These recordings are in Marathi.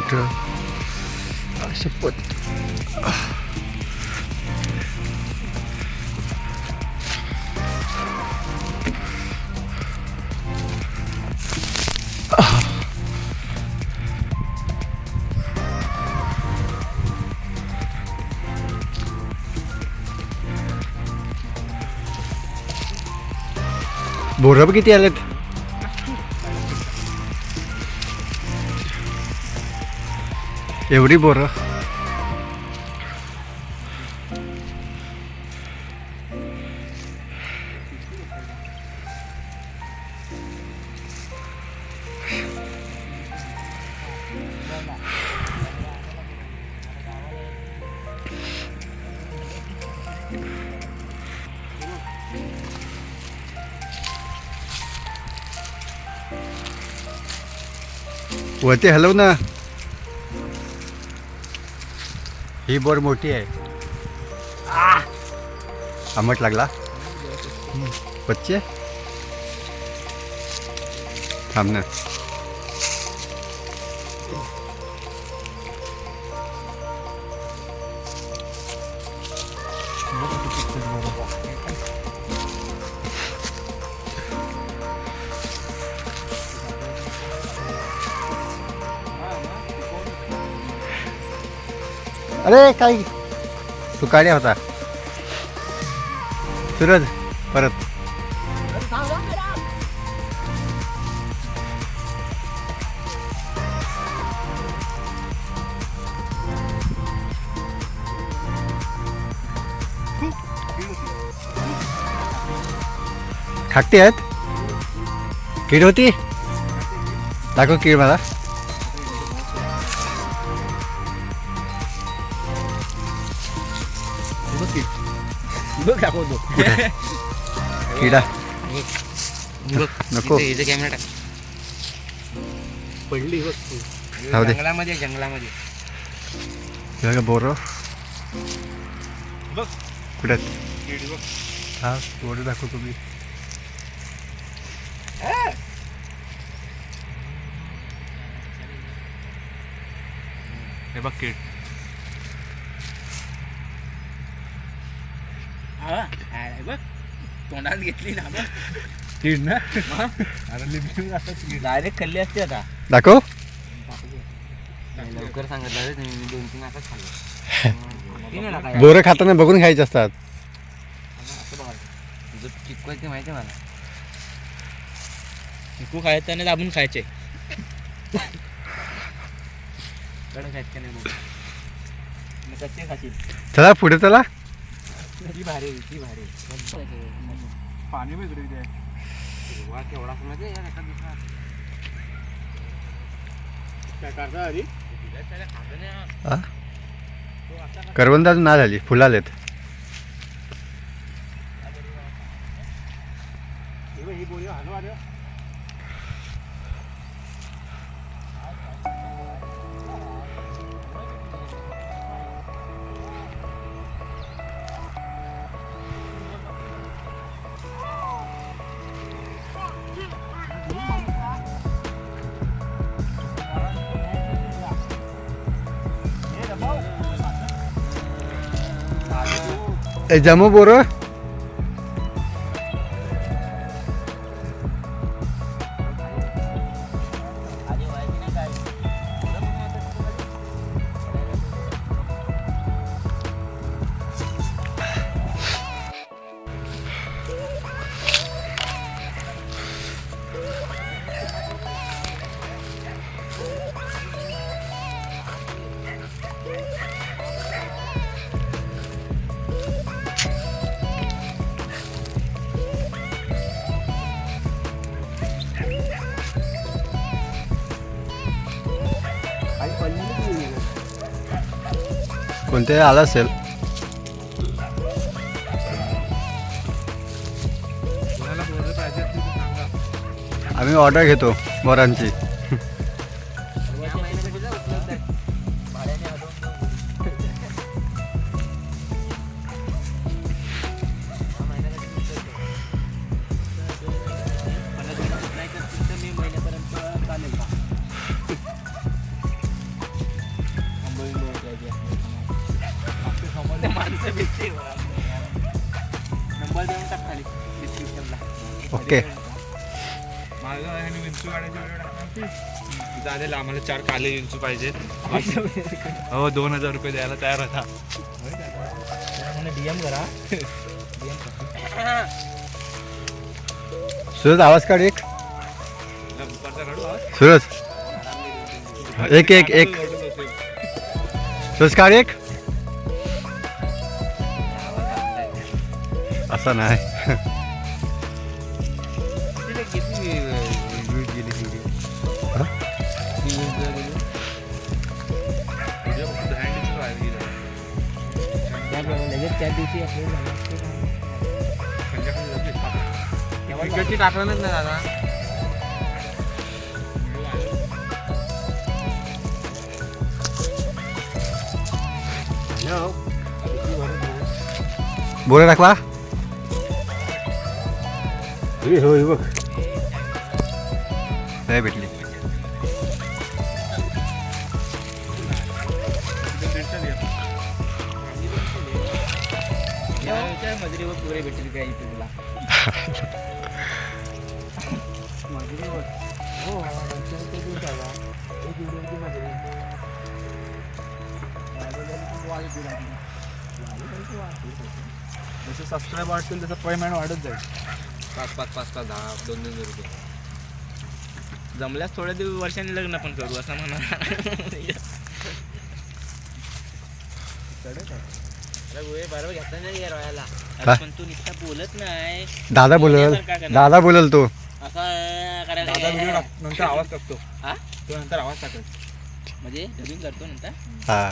कुठं शपथ बोरं किती आलेत एवढी बोरं वरती हलव ना ही बोर मोठी आहे. आंबट लागला. बच्चे. थांब ना. अरे काय? तू काढ्या होता. सूरज परत. खाकते आहेत? कीड होती? दाखव कीड मला. किडा बघ नको. इथे- इथे कॅमेरा टाक पडली बघ तू राहू दे. जंगलामध्ये जंगलामध्ये बघा बोर बघ कुठे किडी बघ हा बोर दाखव तुम्ही हे बघ किड हा बघ तोंडात घेतली ना किड ना? अरे लिमिट असतात डायरेक्ट खाल्ली असते आता. दाखव. लवकर सांगितलं रे तुम्ही मी दोन तीन आताच खाल्लं. बोरं खाताना बघून खायचे असतात. तुझं चिकवायचं माहिती आहे मला. चिकू खायचं आणि दाबून खायचे. कडक आहेत का नाही बघ. मग कच्चे खाशील. चला पुढे चला. ती भारी आहे, ती भारी आहे. पाणी वेगळी द्या वा केवढा समज यार एका दिवसात. काय करता आलं ए जमू कोणते आला असेल आम्ही ऑर्डर घेतो बोरांची ओके माझं आणि विंचू गाड्याची वेळ आहे. चालेल आम्हाला चार काले विंचू पाहिजेत हो दोन हजार रुपये द्यायला तयार होता डीएम करा सूरज आवाज काढ एक. सूरज एक एक एक. सूरज काढ एक असा नाही इकडची टाकणारच नाही दादा बोरा टाकला नाही भेटली मजुरीवर पुरे भेटेल काय इथे तुला? मजुरीवर हो. एक मजुरी. जसं सबस्क्राईब वाढतील तसं पेमेंट वाढत जाईल. पाच पाच पाच पाच दहा दोन दोन रुपये. जमल्यास थोड्या दिवस वर्षांनी लग्न पण करू असं म्हणा अरे गोळे बरोबर घेतला नाही या रोयाला अरे काय? पण तू नुसता बोलत नाही दादा बोलल. दादा बोलल तो. असं करायला दादा व्हिडिओ काय? टाक नंतर आवाज टाकतो. हा? तो नंतर आवाज टाकेल. म्हणजे डबिंग करतो नंतर? हा.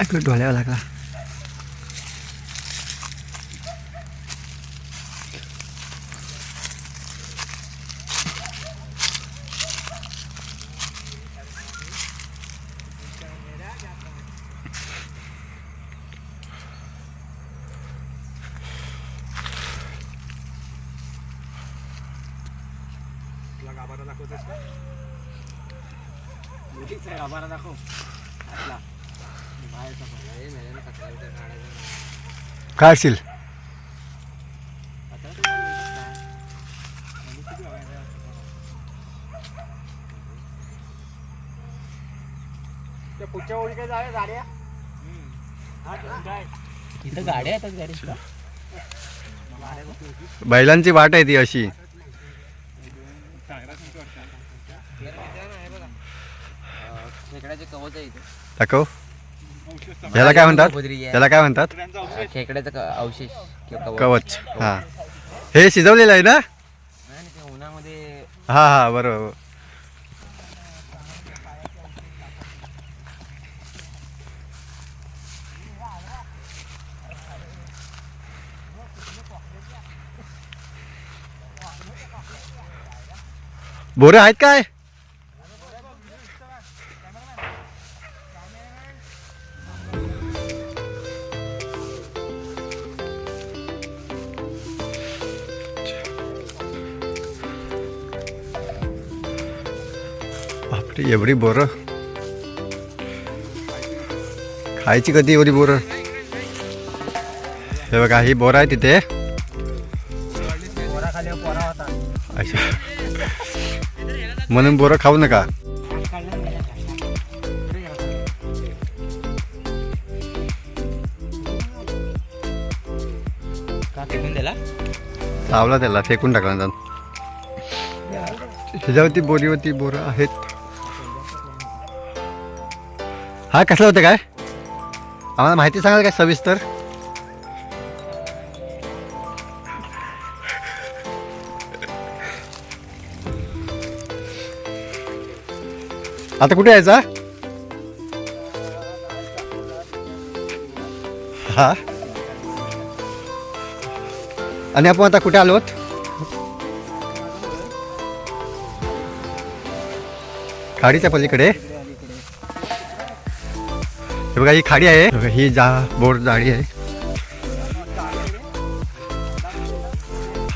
ऐकलं डोळ्यावर लागला तुला गाभारा दाखवतेस का आभार दाखव आपला बाहेरचा पडला. हे मेल्यानं कचरा बिचरा काढायचा नाही. काढशील काढायचा. काय? त्या पुढच्या ओळी काय जाऊया गाड्या? इथं गाड्या येतात गाडी बैलांची वाट आहे ती अशी. खेकड्याचे कवच आहे इथे दाखव याला काय म्हणतात. याला काय म्हणतात खेकड्याचं क- अवशेष किंवा कवच. कवच. हा. हे शिजवलेलं आहे ना? नाही नाही, ते उन्हामध्ये हा हा बरोबर. बोरे आहेत काय? एवढी बोरं? खायची कधी एवढी बोरं? हे बघा ही बोरं आहे तिथे अच्छा. म्हणून बोरं खाऊ नका. का चावला त्याला फेकून टाकला जाऊन. ह्याच्यावरती बोरीवरती बोरं आहेत. हा कसलं होतं काय? आम्हाला माहिती सांगाल काय सविस्तर? आता कुठे यायचा हा? आणि आपण आता कुठे आलोत खाडीच्या पलीकडे? हे बघा ही खाडी आहे. हे बघा, ही जा बोट जाडी आहे.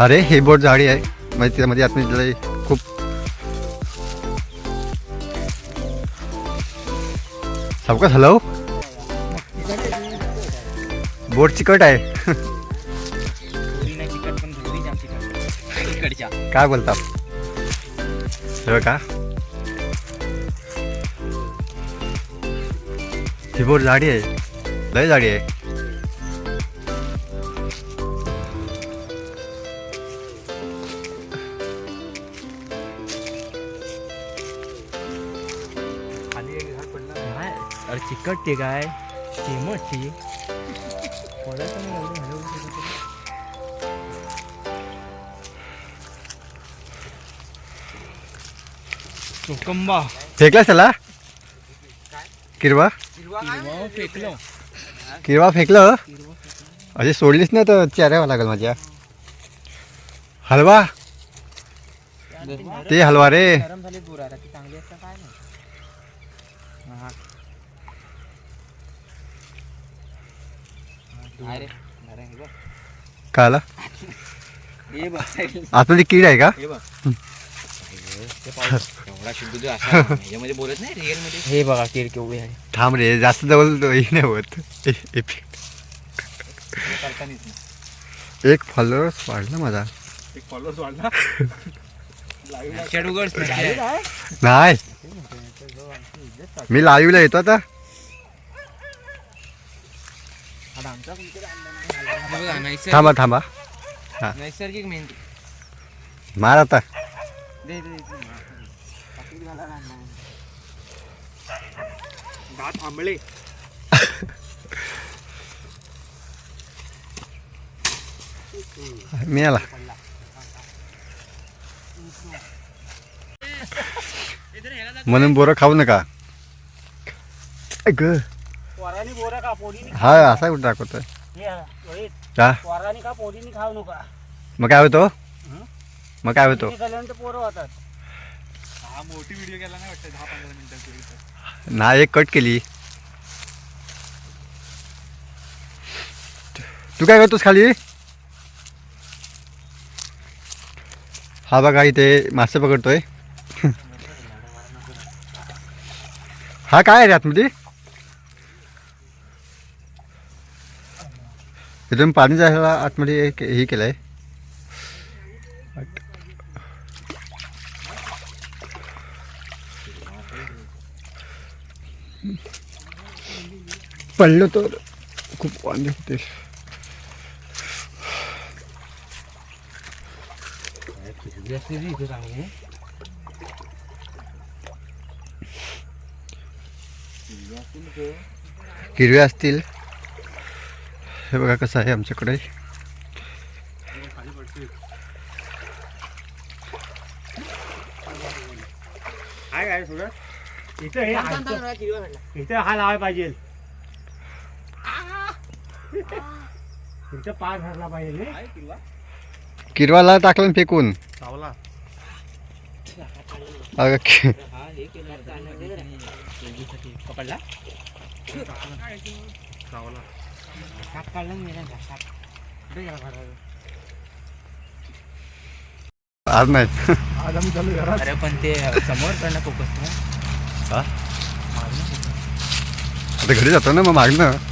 अरे ही बोट जाडी आहे. म्हणजे त्यामध्ये आतमध्ये खूप. सावकाश हलव बोट चिकट आहे. काय बोलता? हे बोट जाडी आहे लय आहे झाड नाही अरे चिकट ते काय चिमट ती. चोकंबा फेकलास त्याला किरवा किरवा फेकलो. किरवा फेकलं? असे सोडलीस ना तर चेहऱ्यावर लागेल माझ्या. हलवा? ते हलवा रे. बघ. आतमध्ये कीड आहे का? हे. एवढा शुद्ध दूध असा ह्याच्यामध्ये बोलत नाही रिअलमध्ये. हे बघा किर केवढी आहे थांब रे जास्त जवळ हे नाही होत. करतानीच ना एक फॉलोअर्स वाढला माझा. एक फॉलोअर्स वाढला. नाही. मी लाईव्हला येतो आता. थांबा थांबा. नैसर्गिक मेहंदी. मार आता. दे दे दे. दात आंबळे. मी आला. म्हणून बोरं खाऊ नका. ग. पोरानी बोरा का पोरीनी हा असा कुठं दाखवतोय? हे का पोरानी का पोरीनी खाऊ नका. मग काय होतो? मग काय होतो? पोरी खाल्ल्यानंतर पोरं होतात. हा मोठी व्हिडिओ केला नाही वाटतं दहा पंधरा मिनिटाची ना एक कट केली. तू काय करतोस खाली? हा बघा इथे मासे पकडतोय. हा काय आहे रे आतमध्ये? इथून पाणी जायला आतमध्ये एक हे केलंय. पडलं तर खूप वांदे होते. हिरवे असतील. हे बघा कसं आहे आमच्याकडे. काय इथं हे इथं हा लावाय पाहिजे. पाय पाहिजे. किरवाला टाकलं ना फेकून. चावला. अगं, कि- पकडला? चावला. साप काढला ना मेला साप. कुठे गेला भरायला? आज नाही. अरे पण ते समोर करणं फोकस ना. हा? आता घरी जातो ना मग मागणं.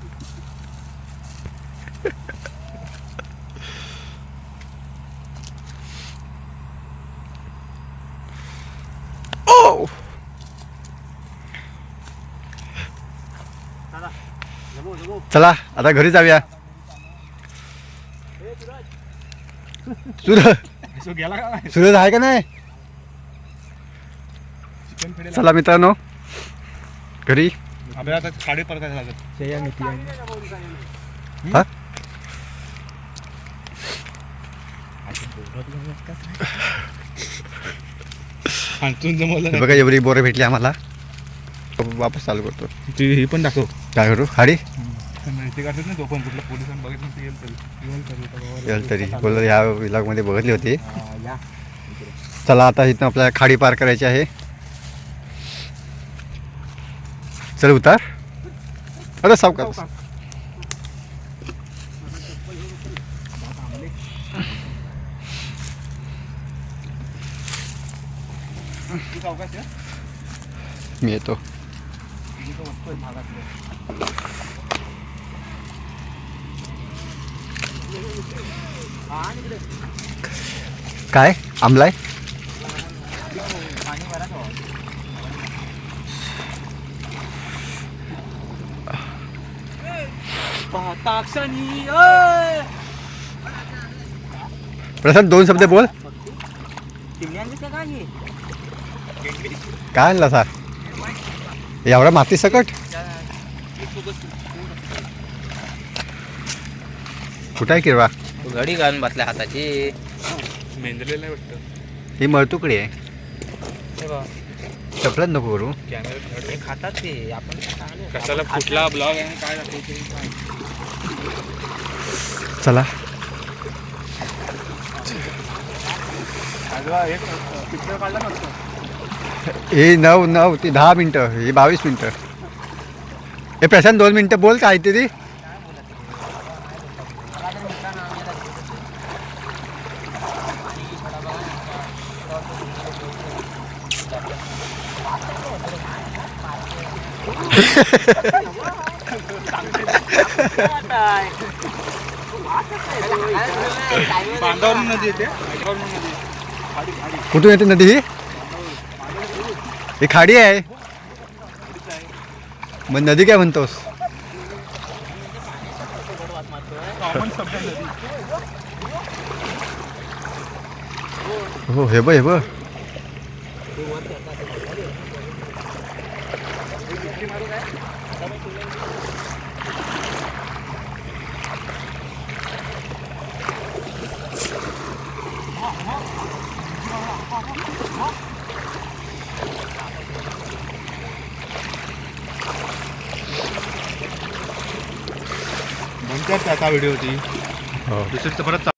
चला आता घरी जाऊया. सूरज. सूरज आहे का नाही? चला मित्रांनो घरी. बघा एवढी बोरं भेटली आम्हाला. वापस चालू करतो. ती ही पण दाखव. काय करू? खाडी माहिती काढतात ना तो पण कुठल्या पोलिसांनी बघितलं ते येईल तरी. येईल तरी येईल तरी. बोल ह्या बघितली होती. चला आता इथं आपल्याला खाडी पार करायची आहे. चल उतार. अरे सावकाश तू सावकाश आहे? मी येतो काय? आमलाय? प्रशांत दोन शब्द बोल. काय आणला सा? एवढा माती सकट कुठं आहे किरवा घडी घालून बसल्या हाताची. मेंदलेलं आहे वाटतं. ही मळतुकडी आहे. हे बघ. चपलत नको करू. कॅमेरा हे खातात ते. आपण. कशाला कुठला ब्लॉग आहे? काय चला. आजवा एक पिक्चर काढला नसतं? हे नऊ नऊ ती दहा मिनटं ही बावीस मिनटं. हे प्रशांत दोन मिनटं बोल काय तरी बांधावरून नदी येते बांधावरून नदी खाडी खाडी कुठून येते नदी ही? ही खाडी आहे. मग नदी काय म्हणतोस? हो हे बघ हे बघ. म्हणतात आता व्हिडिओ ती हो. दुसरी तर परत